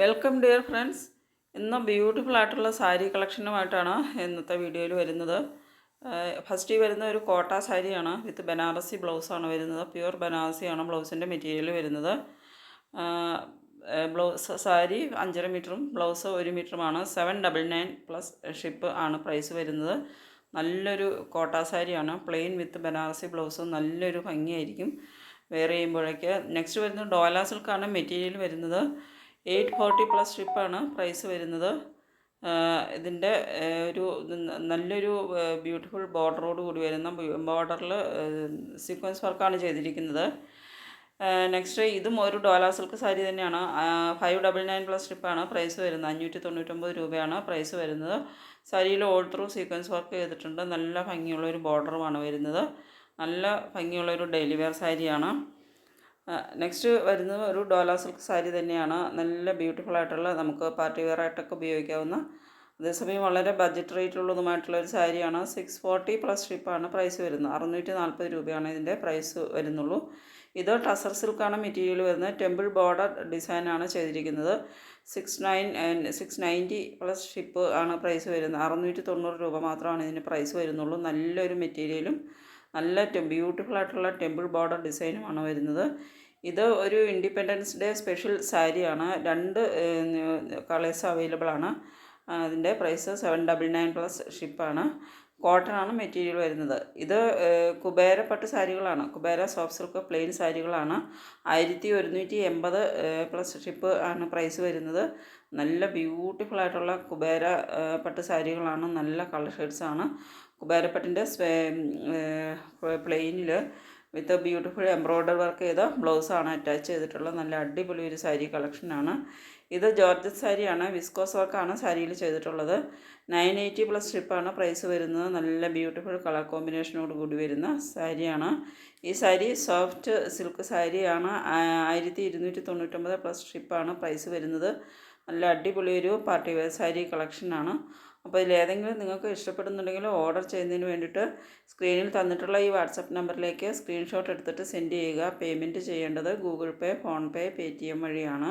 Welcome dear friends ഇന്ന് beautiful ആയിട്ടുള്ള സാരി കളക്ഷനുമായിട്ടാണ് ഇന്നത്തെ വീഡിയോയിൽ വരുന്നത്. ഫസ്റ്റ് വരുന്ന ഒരു കോട്ട സാരിയാണ് വിത്ത് ബനാറസി ബ്ലൗസാണ് വരുന്നത്. പ്യുവർ ബനാറസിയാണ് ബ്ലൗസിന്റെ മെറ്റീരിയൽ വരുന്നത്. ബ്ലൗസ് സാരി അഞ്ചര മീറ്ററും ബ്ലൗസ് ഒരു മീറ്ററുമാണ് seven double nine plus ship ആണ് പ്രൈസ് വരുന്നത്. നല്ലൊരു കോട്ട സാരിയാണ് പ്ലെയിൻ വിത്ത് ബനാറസി ബ്ലൗസ് നല്ലൊരു ഭംഗിയായിരിക്കും. വെയർ ചെയ്യുമ്പോഴേക്ക്. നെക്സ്റ്റ് വരുന്നത് ഡോലാസിൽക്കാണ് മെറ്റീരിയൽ വരുന്നത്. എയ്റ്റ് ഫോർട്ടി പ്ലസ് ഷിപ്പാണ് പ്രൈസ് വരുന്നത്. ഇതിന്റെ ഒരു നല്ലൊരു ബ്യൂട്ടിഫുൾ ബോർഡറോട് കൂടി വരുന്ന ബോർഡറിൽ സീക്വൻസ് വർക്കാണ് ചെയ്തിരിക്കുന്നത്. നെക്സ്റ്റ് ഇതും ഒരു ഡോല സിൽക്ക് സാരി തന്നെയാണ്. ഫൈവ് ഡബിൾ നയൻ പ്ലസ് സ്ട്രിപ്പാണ് പ്രൈസ് വരുന്നത്. അഞ്ഞൂറ്റി തൊണ്ണൂറ്റൊമ്പത് രൂപയാണ് പ്രൈസ് വരുന്നത്. സാരിയിൽ ഓൾ ത്രൂ സീക്വൻസ് വർക്ക് ചെയ്തിട്ടുണ്ട്. നല്ല ഭംഗിയുള്ള ഒരു ബോർഡറുമാണ് വരുന്നത്. നല്ല ഭംഗിയുള്ള ഒരു ഡെയിലി വെയർ സാരിയാണ്. നെക്സ്റ്റ് വരുന്നത് ഒരു ഡോലാ സിൽക്ക് സാരി തന്നെയാണ്. നല്ല ബ്യൂട്ടിഫുൾ ആയിട്ടുള്ള നമുക്ക് പാർട്ടി വെയർ ആയിട്ടൊക്കെ ഉപയോഗിക്കാവുന്ന. അതേസമയം വളരെ ബഡ്ജറ്റ് റേറ്റ് ഉള്ളതുമായിട്ടുള്ള ഒരു സാരിയാണ്. സിക്സ് ഫോർട്ടി പ്ലസ് ഷിപ്പാണ് പ്രൈസ് വരുന്നത്. അറുന്നൂറ്റി നാൽപ്പത് രൂപയാണ് ഇതിന്റെ പ്രൈസ് വരുന്നുള്ളൂ. ഇത് ടസർ സിൽക്കാണ് മെറ്റീരിയൽ വരുന്നത്. ടെമ്പിൾ ബോർഡർ ഡിസൈനാണ് ചെയ്തിരിക്കുന്നത്. Six nine six ninety plus ship ആണ് പ്രൈസ് വരുന്നത്. അറുന്നൂറ്റി തൊണ്ണൂറ് രൂപ മാത്രമാണ് ഇതിന് പ്രൈസ് വരുന്നുള്ളൂ. നല്ലൊരു മെറ്റീരിയലും നല്ല ബ്യൂട്ടിഫുൾ ആയിട്ടുള്ള ടെമ്പിൾ ബോർഡർ ഡിസൈനുമാണ് വരുന്നത്. ഇത് ഒരു ഇൻഡിപെൻഡൻസ് ഡേ സ്പെഷ്യൽ സാരിയാണ് രണ്ട് കളേഴ്സ് അവൈലബിൾ ആണ്. അതിന്റെ price seven double nine plus ഷിപ്പാണ് cotton ആണ് മെറ്റീരിയൽ വരുന്നത്. ഇത് കുബേര പട്ട് സാരികളാണ്. കുബേര സോഫ്റ്റ് സിൽക്ക് പ്ലെയിൻ സാരികളാണ്. ആയിരത്തി ഒരുന്നൂറ്റി എൺപത് പ്ലസ് ഷിപ്പ് ആണ് പ്രൈസ് വരുന്നത്. നല്ല ബ്യൂട്ടിഫുൾ ആയിട്ടുള്ള കുബേര പട്ട് സാരികളാണ്. നല്ല കളർ ഷെയ്ഡ്സാണ് കുബേരപ്പട്ടിന്റെ പ്ലെയിനിൽ വിത്ത് ബ്യൂട്ടിഫുൾ എംബ്രോയ്ഡറി വർക്ക് ചെയ്ത ബ്ലൗസാണ് അറ്റാച്ച് ചെയ്തിട്ടുള്ള നല്ല അടിപൊളി ഒരു സാരി കളക്ഷനാണ്. ഇത് ജോർജറ്റ് സാരിയാണ്. വിസ്കോസ് വർക്കാണ് സാരിയിൽ ചെയ്തിട്ടുള്ളത്. നയൻ എയ്റ്റി പ്ലസ് സ്ട്രിപ്പാണ് പ്രൈസ് വരുന്നത്. നല്ല ബ്യൂട്ടിഫുൾ കളർ കോമ്പിനേഷനോട് കൂടി വരുന്ന സാരിയാണ്. ഈ സാരി സോഫ്റ്റ് സിൽക്ക് സാരിയാണ്. ആയിരത്തി ഇരുന്നൂറ്റി തൊണ്ണൂറ്റൊമ്പത് പ്ലസ് സ്ട്രിപ്പാണ് പ്രൈസ് വരുന്നത്. നല്ല അടിപൊളി ഒരു പാർട്ടി വെയർ സാരി കളക്ഷനാണ്. അപ്പോൾ ഇതിലേതെങ്കിലും നിങ്ങൾക്ക് ഇഷ്ടപ്പെടുന്നുണ്ടെങ്കിൽ ഓർഡർ ചെയ്യുന്നതിന് വേണ്ടിയിട്ട് സ്ക്രീനിൽ തന്നിട്ടുള്ള ഈ വാട്സപ്പ് നമ്പറിലേക്ക് സ്ക്രീൻഷോട്ട് എടുത്തിട്ട് സെൻഡ് ചെയ്യുക. പേയ്മെന്റ് ചെയ്യേണ്ടത് Google Pay PhonePe Paytm വഴിയാണ്.